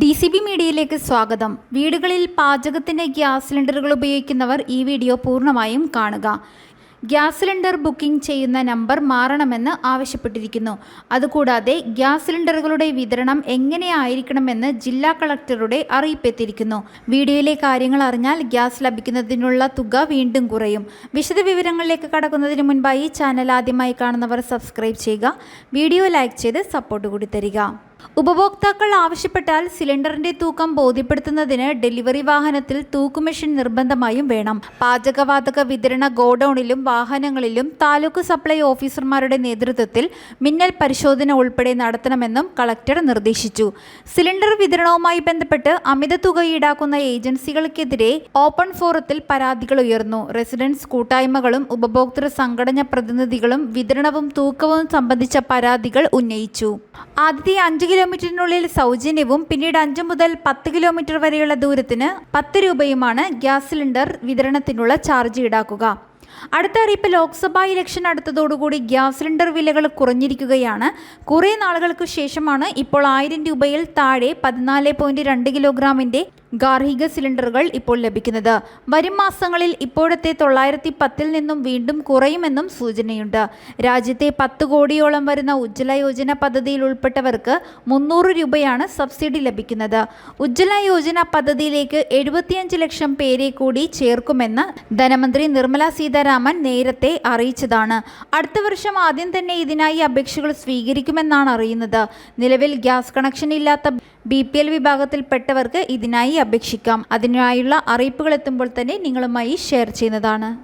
D C B മീഡിയയിലേക്ക് സ്വാഗതം. വീടുകളിൽ പാചകത്തിന് ഗ്യാസ് സിലിണ്ടറുകൾ ഉപയോഗിക്കുന്നവർ ഈ വീഡിയോ പൂർണമായും കാണുക. ഗ്യാസ് സിലിണ്ടർ ബുക്കിംഗ് ചെയ്യുന്ന നമ്പർ മാറണമെന്ന് ആവശ്യപ്പെട്ടിരിക്കുന്നു. അതുകൂടാതെ ഗ്യാസ് സിലിണ്ടറുകളുടെ വിതരണം എങ്ങനെയായിരിക്കണമെന്ന് ജില്ലാ കളക്ടറുടെ അറിയിപ്പെത്തിയിരിക്കുന്നു. വീഡിയോയിലെ കാര്യങ്ങൾ അറിഞ്ഞാൽ ഗ്യാസ് ലഭിക്കുന്നതിനുള്ള തുക വീണ്ടും കുറയും. വിശദവിവരങ്ങളിലേക്ക് കടക്കുന്നതിന് മുൻപായി ചാനൽ ആദ്യമായി കാണുന്നവർ സബ്സ്ക്രൈബ് ചെയ്യുക. വീഡിയോ ലൈക്ക് ചെയ്ത് സപ്പോർട്ട് കൂടി തരിക. ഉപഭോക്താക്കൾ ആവശ്യപ്പെട്ടാൽ സിലിണ്ടറിന്റെ തൂക്കം ബോധ്യപ്പെടുത്തുന്നതിന് ഡെലിവറി വാഹനത്തിൽ തൂക്കുമെഷീൻ നിർബന്ധമായും വേണം. പാചകവാതക വിതരണ ഗോഡൌണിലും വാഹനങ്ങളിലും താലൂക്ക് സപ്ലൈ ഓഫീസർമാരുടെ നേതൃത്വത്തിൽ മിന്നൽ പരിശോധന ഉൾപ്പെടെ നടത്തണമെന്നും കളക്ടർ നിർദ്ദേശിച്ചു. സിലിണ്ടർ വിതരണവുമായി ബന്ധപ്പെട്ട് അമിത തുക ഈടാക്കുന്ന ഏജൻസികൾക്കെതിരെ ഓപ്പൺ ഫോറത്തിൽ പരാതികൾ ഉയർന്നു. റെസിഡൻസ് കൂട്ടായ്മകളും ഉപഭോക്തൃ സംഘടന പ്രതിനിധികളും വിതരണവും തൂക്കവും സംബന്ധിച്ച പരാതികൾ ഉന്നയിച്ചു. ആദ്യത്തെ അഞ്ച് കിലോമീറ്ററിനുള്ളിൽ സൗജന്യവും പിന്നീട് അഞ്ച് മുതൽ പത്ത് കിലോമീറ്റർ വരെയുള്ള ദൂരത്തിന് പത്ത് രൂപയുമാണ് ഗ്യാസ് സിലിണ്ടർ വിതരണത്തിനുള്ള ചാർജ് ഈടാക്കുക. അടുത്ത അറിയിപ്പ് ലോക്സഭാ ഇലക്ഷൻ അടുത്തതോടുകൂടി ഗ്യാസ് സിലിണ്ടർ വിലകൾ കുറഞ്ഞിരിക്കുകയാണ്. കുറേ നാളുകൾക്ക് ശേഷമാണ് ഇപ്പോൾ ആയിരം രൂപയിൽ താഴെ പതിനാല് പോയിന്റ് രണ്ട് കിലോഗ്രാമിന്റെ ഗാർഹിക സിലിണ്ടറുകൾ ഇപ്പോൾ ലഭിക്കുന്നത്. വരും മാസങ്ങളിൽ ഇപ്പോഴത്തെ തൊള്ളായിരത്തി പത്തിൽ നിന്നും വീണ്ടും കുറയുമെന്നും സൂചനയുണ്ട്. രാജ്യത്തെ പത്ത് കോടിയോളം വരുന്ന ഉജ്ജ്വല യോജന പദ്ധതിയിൽ ഉൾപ്പെട്ടവർക്ക് മുന്നൂറ് രൂപയാണ് സബ്സിഡി ലഭിക്കുന്നത്. ഉജ്ജ്വല യോജന പദ്ധതിയിലേക്ക് എഴുപത്തിയഞ്ച് ലക്ഷം പേരെ കൂടി ചേർക്കുമെന്ന് ധനമന്ത്രി നിർമ്മല സീതാരാമൻ നേരത്തെ അറിയിച്ചതാണ്. അടുത്ത വർഷം ആദ്യം തന്നെ ഇതിനായി അപേക്ഷകൾ സ്വീകരിക്കുമെന്നാണ് അറിയുന്നത്. നിലവിൽ ഗ്യാസ് കണക്ഷൻ ഇല്ലാത്ത ബി പി എൽ വിഭാഗത്തിൽപ്പെട്ടവർക്ക് ഇതിനായി അപേക്ഷിക്കാം. അതിനായുള്ള അറിയിപ്പുകൾ എത്തുമ്പോൾ തന്നെ നിങ്ങളുമായി ഷെയർ ചെയ്യുന്നതാണ്.